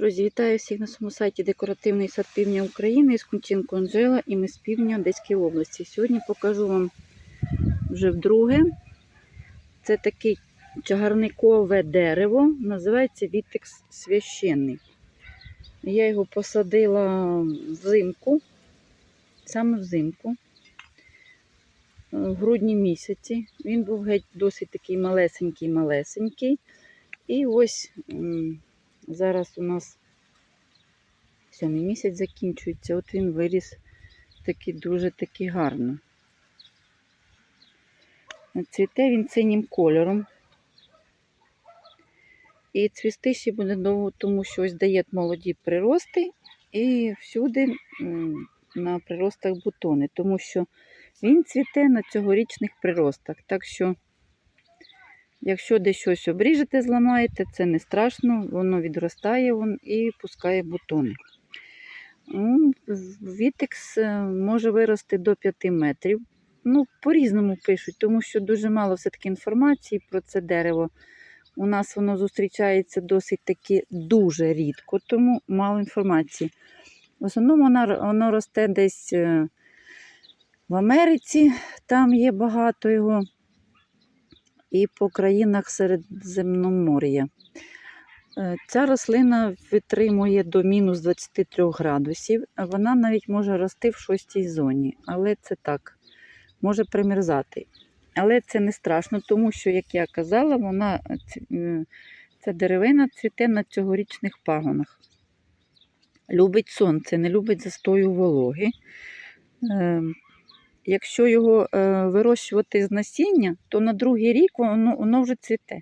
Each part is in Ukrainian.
Друзі, вітаю всіх на своєму сайті Декоративний сад півдня України з Кунченко Анжела і ми з півдня Одеської області. Сьогодні покажу вам вже вдруге. Це таке чагарникове дерево, називається Вітекс священний. Я його посадила взимку, саме взимку, в грудні місяці. Він був геть досить такий малесенький-малесенький. І ось зараз у нас сьомий місяць закінчується, от він виріс такий дуже такий гарно. Цвіте він синім кольором. І цвісти ще буде довго, тому що ось дає молоді прирости і всюди на приростах бутони, тому що він цвіте на цьогорічних приростах. Так що, якщо десь щось обріжете, зламаєте, це не страшно, воно відростає вон, і пускає бутони. Ну, Вітекс е, може вирости до 5 метрів. Ну, по-різному пишуть, тому що дуже мало все-таки інформації про це дерево. У нас воно зустрічається досить таки дуже рідко, тому мало інформації. В основному воно, воно росте десь е, в Америці, там є багато його, і по країнах Середземномор'я. Е, Ця рослина витримує до мінус 23 градусів, вона навіть може рости в шостій зоні, але це так, може примерзати. Але це не страшно, тому що, як я казала, вона, ця деревина цвіте на цьогорічних пагонах. Любить сонце, не любить застою вологи. Якщо його е, вирощувати з насіння, то на другий рік воно, воно вже цвіте.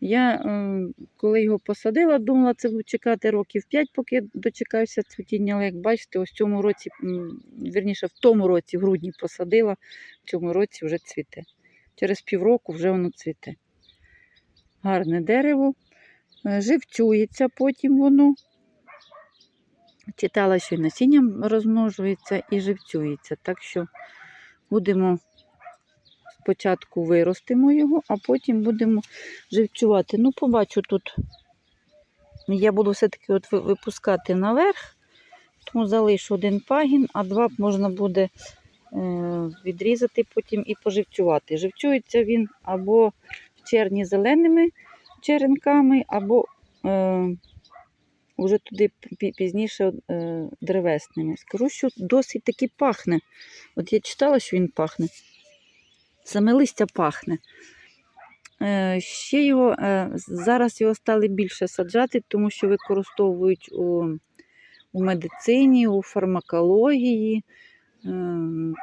Я, е, коли його посадила, думала, це буду чекати років 5, поки дочекаюся цвітіння. Але як бачите, ось в цьому році, м, вірніше, в тому році, в грудні посадила, в цьому році вже цвіте. Через півроку вже воно цвіте. Гарне дерево, е, живцюється потім воно. Читала, що і насінням розмножується і живцюється. Так що будемо спочатку виростимо його, а потім будемо живцювати. Ну, побачу тут. Я буду все-таки от випускати наверх, тому залишу один пагін, а два можна буде е, відрізати потім і поживцювати. Живцюється він або в червні зеленими черенками, або е, вже туди пізніше е, древесними. Скажу, що досить таки пахне. От я читала, що він пахне. Саме листя пахне. Е, Ще його, е, зараз його стали більше саджати, тому що використовують у, у медицині, у фармакології.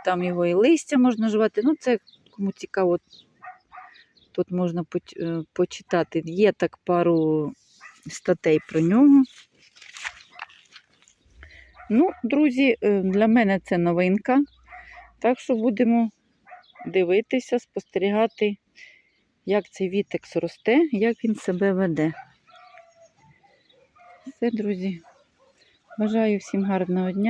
Там його і листя можна жувати. Ну, це кому цікаво, тут можна почитати. Є так пару статей про нього. Ну, друзі, е, для мене це новинка. Так що будемо дивитися, спостерігати, як цей вітекс росте, як він себе веде. Все, друзі. Бажаю всім гарного дня.